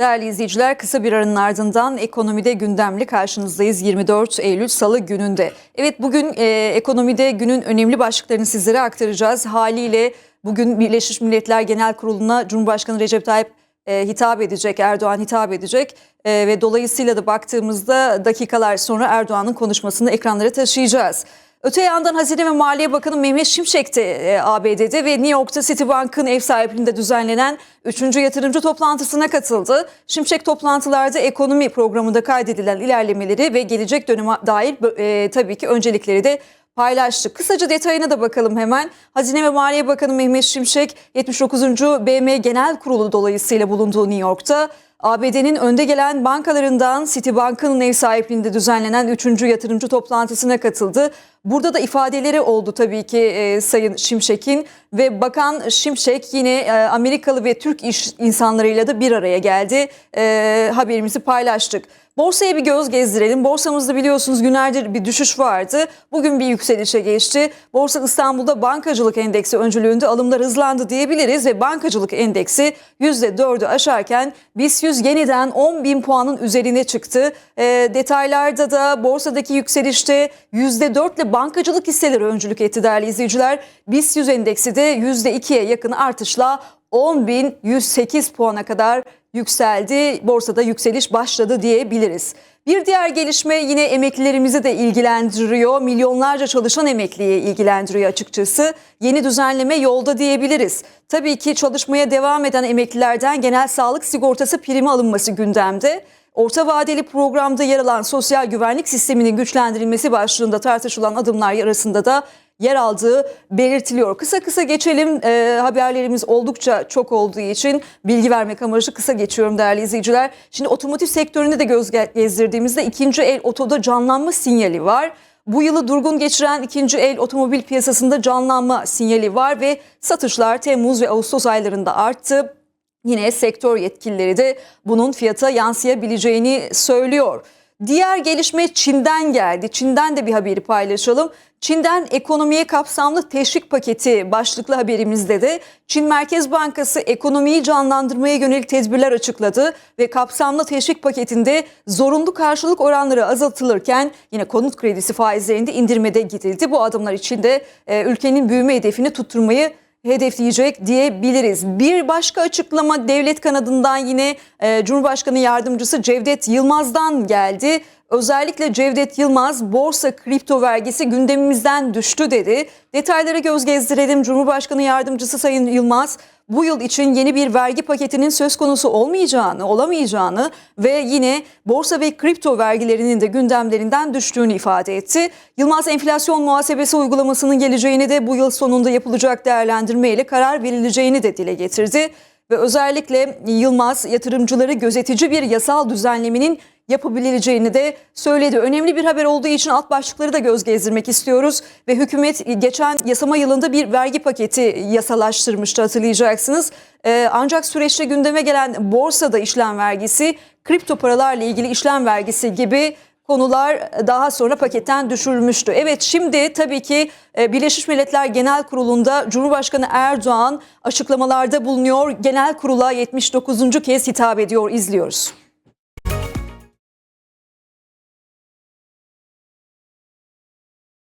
Değerli izleyiciler kısa bir aranın ardından ekonomide gündemli karşınızdayız 24 Eylül Salı gününde. Evet bugün e, ekonomide günün önemli başlıklarını sizlere aktaracağız. Haliyle bugün Birleşmiş Milletler Genel Kurulu'na Cumhurbaşkanı Recep Tayyip e, hitap edecek, Erdoğan hitap edecek E, ve dolayısıyla da baktığımızda dakikalar sonra Erdoğan'ın konuşmasını ekranlara taşıyacağız. Öte yandan Hazine ve Maliye Bakanı Mehmet Şimşek de e, ABD'de ve New York'ta Citibank'ın ev sahipliğinde düzenlenen 3. yatırımcı toplantısına katıldı. Şimşek toplantılarda ekonomi programında kaydedilen ilerlemeleri ve gelecek döneme dair e, tabii ki öncelikleri de paylaştı. Kısaca detayına da bakalım hemen. Hazine ve Maliye Bakanı Mehmet Şimşek 79. BM Genel Kurulu dolayısıyla bulunduğu New York'ta ABD'nin önde gelen bankalarından Citibank'ın ev sahipliğinde düzenlenen 3. yatırımcı toplantısına katıldı. Burada da ifadeleri oldu tabii ki e, Sayın Şimşek'in ve Bakan Şimşek yine e, Amerikalı ve Türk iş insanlarıyla da bir araya geldi. E, haberimizi paylaştık. Borsaya bir göz gezdirelim. Borsamızda biliyorsunuz günlerdir bir düşüş vardı. Bugün bir yükselişe geçti. Borsa İstanbul'da bankacılık endeksi öncülüğünde alımlar hızlandı diyebiliriz ve bankacılık endeksi %4'ü aşarken BIST 100 yeniden 10 bin puanın üzerine çıktı. E, detaylarda da borsadaki yükselişte %4 ile bankacılık hisseleri öncülük etti değerli izleyiciler. BIST 100 endeksi de %2'ye yakın artışla 10.108 puana kadar yükseldi. Borsada yükseliş başladı diyebiliriz. Bir diğer gelişme yine emeklilerimizi de ilgilendiriyor. Milyonlarca çalışan emekliyi ilgilendiriyor açıkçası. Yeni düzenleme yolda diyebiliriz. Tabii ki çalışmaya devam eden emeklilerden genel sağlık sigortası primi alınması gündemde. Orta vadeli programda yer alan sosyal güvenlik sisteminin güçlendirilmesi başlığında tartışılan adımlar arasında da yer aldığı belirtiliyor. Kısa kısa geçelim e, haberlerimiz oldukça çok olduğu için bilgi vermek amacı kısa geçiyorum değerli izleyiciler. Şimdi otomotiv sektöründe de göz gezdirdiğimizde ikinci el otoda canlanma sinyali var. Bu yılı durgun geçiren ikinci el otomobil piyasasında canlanma sinyali var ve satışlar Temmuz ve Ağustos aylarında arttı. Yine sektör yetkilileri de bunun fiyata yansıyabileceğini söylüyor. Diğer gelişme Çin'den geldi. Çin'den de bir haberi paylaşalım. Çin'den ekonomiye kapsamlı teşvik paketi başlıklı haberimizde de Çin Merkez Bankası ekonomiyi canlandırmaya yönelik tedbirler açıkladı ve kapsamlı teşvik paketinde zorunlu karşılık oranları azaltılırken yine konut kredisi faizlerinde indirmede gidildi. Bu adımlar içinde e, ülkenin büyüme hedefini tutturmayı hedefleyecek diyebiliriz. Bir başka açıklama devlet kanadından yine e, Cumhurbaşkanı Yardımcısı Cevdet Yılmaz'dan geldi. Özellikle Cevdet Yılmaz borsa kripto vergisi gündemimizden düştü dedi. Detaylara göz gezdirelim. Cumhurbaşkanı Yardımcısı Sayın Yılmaz bu yıl için yeni bir vergi paketinin söz konusu olmayacağını, olamayacağını ve yine borsa ve kripto vergilerinin de gündemlerinden düştüğünü ifade etti. Yılmaz enflasyon muhasebesi uygulamasının geleceğini de bu yıl sonunda yapılacak değerlendirme ile karar verileceğini de dile getirdi. Ve özellikle Yılmaz yatırımcıları gözetici bir yasal düzenlemenin yapabileceğini de söyledi. Önemli bir haber olduğu için alt başlıkları da göz gezdirmek istiyoruz. Ve hükümet geçen yasama yılında bir vergi paketi yasalaştırmıştı hatırlayacaksınız. Ee, ancak süreçte gündeme gelen borsada işlem vergisi, kripto paralarla ilgili işlem vergisi gibi konular daha sonra paketten düşürülmüştü. Evet şimdi tabii ki e, Birleşmiş Milletler Genel Kurulu'nda Cumhurbaşkanı Erdoğan açıklamalarda bulunuyor. Genel kurula 79. kez hitap ediyor izliyoruz.